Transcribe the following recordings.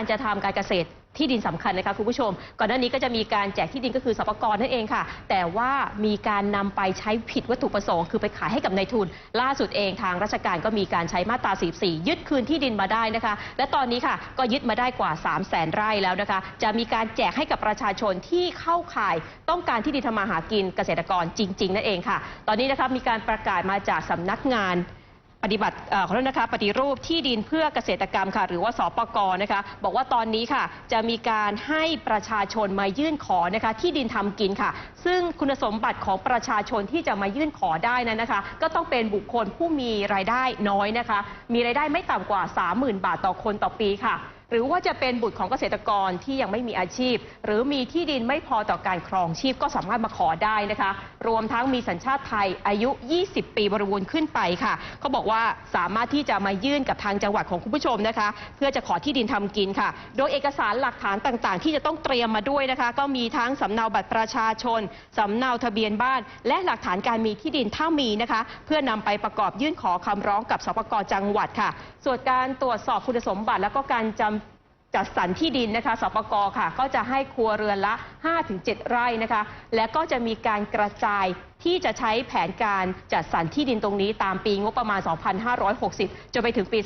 การจะทำการเกษตรที่ดินสำคัญนะคะคุณผู้ชม ก่อนหน้านี้ก็จะมีการแจกที่ดินก็คือสปกรนั่นเองค่ะ แต่ว่ามีการนำไปใช้ผิดวัตถุประสงค์ คือไปขายให้กับนายทุน ล่าสุดเองทางราชการก็มีการใช้มาตรา 44 ยึดคืนที่ดินมาได้นะคะ และตอนนี้ค่ะก็ยึดมาได้กว่า 3 0 0แสนไร่แล้วนะคะ จะมีการแจกให้กับประชาชนที่เข้าข่ายต้องการที่ดินทำมาหากินเกษตรกรจริง ๆ นั่นเองค่ะ ตอนนี้นะคะมีการประกาศมาจากสำนักงาน ปฏิบัติเอ่อขอโทษนะคะปฏิรูปที่ดินเพื่อเกษตรกรรมค่ะ หรือว่าสปกนะคะบอกว่าตอนนี้ค่ะ จะมีการให้ประชาชนมายื่นขอนะคะที่ดินทำกินค่ะ ซึ่งคุณสมบัติของประชาชนที่จะมายื่นขอได้นั้นนะคะ ก็ต้องเป็นบุคคลผู้มีรายได้น้อยนะคะ มีรายได้ไม่ต่ำกว่า 30,000 บาทต่อคนต่อปีค่ะ หรือว่าจะเป็นบุตรของเกษตรกรที่ยังไม่มีอาชีพ หรือมีที่ดินไม่พอต่อการครองชีพก็สามารถมาขอได้นะคะ รวมทั้งมีสัญชาติไทยอายุ 20 ปีบริบูรณ์ขึ้นไปค่ะเขาบอกว่าสามารถที่จะมายื่นกับทางจังหวัดของคุณผู้ชมนะคะ เพื่อจะขอที่ดินทำกินค่ะ โดยเอกสารหลักฐานต่างๆ ที่จะต้องเตรียมมาด้วยนะคะ ก็มีทั้งสำเนาบัตรประชาชนสำเนาทะเบียนบ้าน และหลักฐานการมีที่ดินถ้ามีนะคะ เพื่อนำไปประกอบยื่นขอคำร้องกับสปกจังหวัดค่ะ ส่วนการตรวจสอบคุณสมบัติ แล้วก็การจำ จัดสรรที่ดินนะคะสปกค่ะ ก็จะให้ครัวเรือนละ 5-7 ไร่นะคะ และก็จะมีการกระจายที่จะใช้แผนการจัดสรรที่ดินตรงนี้ตามปีงบประมาณ 2560 จนไปถึงปี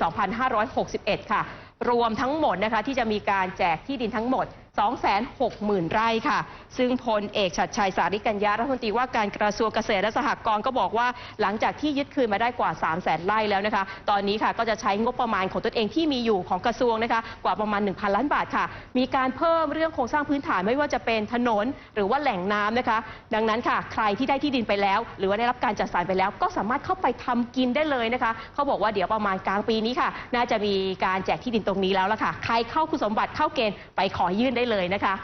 2561 ค่ะ รวมทั้งหมดนะคะที่จะมีการแจกที่ดินทั้งหมด 260,000 ไร่ค่ะ ซึ่งพลเอกชัดชัยสาริกัญญารัฐมนตรีว่าการกระทรวงเกษตรและสหกรณ์ก็บอกว่า หลังจากที่ยึดคืนมาได้กว่า 3 0 0 0 0 0ไร่แล้วนะคะ ตอนนี้ค่ะก็จะใช้งบประมาณของตนเองที่มีอยู่ของกระทรวงนะคะ กว่าประมาณ 1,000 ล้านบาทค่ะ มีการเพิ่มเรื่องโครงสร้างพื้นฐานไม่ว่าจะเป็นถนนหรือว่าแหล่งน้ำนะคะ ดังนั้นค่ะ ใครที่ได้ที่ดินไปแล้ว หรือว่าได้รับการจัดสรรไปแล้ว ก็สามารถเข้าไปทำกินได้เลยนะคะ เขาบอกว่าเดี๋ยวประมาณกลางปีนี้ค่ะ น่าจะมีการแจกที่ดินตรงนี้แล้วล่ะค่ะ ใครเข้าคุณสมบัติเข้าเกณฑ์ไปขอยื่นได้เลยนะคะ